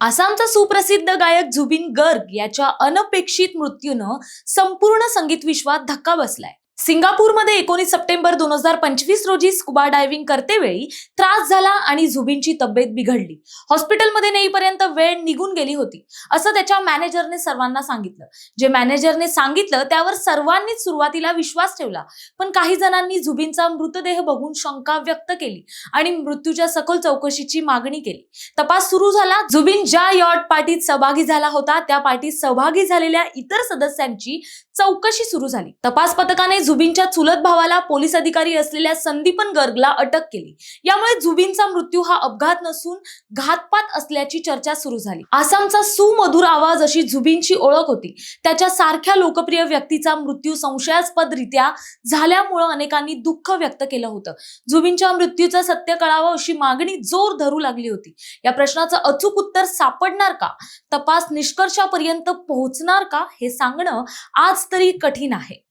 आसामचा सुप्रसिद्ध गायक जुबिन गर्ग याच्या अनपेक्षित मृत्यूनं संपूर्ण संगीत विश्वात धक्का बसलाय. सिंगापूरमध्ये एकोणीस सप्टेंबर दोन हजार पंचवीस रोजी स्कुबा डायव्हिंग करतेवेळी त्रास झाला आणि झुबिनची तब्येत बिघडली. हॉस्पिटलमध्ये नेईपर्यंत वेळ निघून गेली होती असं त्याच्या मॅनेजरने सर्वांना सांगितलं. जे मॅनेजरने सांगितलं त्यावर सर्वांनीच सुरुवातीला विश्वास ठेवला. पण काही जणांनी झुबिनचा मृतदेह बघून शंका व्यक्त केली आणि मृत्यूच्या सखोल चौकशीची मागणी केली. तपास सुरू झाला झुबिन ज्या यॉट पार्टीत सहभागी झाला होता त्या पार्टीत सहभागी झालेल्या इतर सदस्यांची चौकशी सुरू झाली. तपास पथकाने झुबिनच्या चुलत भावाला पोलीस अधिकारी असलेल्या संदीपन गर्गला अटक केली. यामुळे झुबिनचा मृत्यू हा अपघात नसून घातपात असल्याची चर्चा सुरू झाली. आसामचा सुमधुर आवाज अशी झुबिनची ओळख होती. त्याच्या सारख्या लोकप्रिय व्यक्तीचा मृत्यू संशयास्पदरित्या झाल्यामुळं अनेकांनी दुःख व्यक्त केलं होतं. झुबिनच्या मृत्यूचं सत्य कळावं अशी मागणी जोर धरू लागली होती. या प्रश्नाचं अचूक उत्तर सापडणार का? तपास निष्कर्षापर्यंत पोहोचणार का? हे सांगणं आज तरी कठीण आहे.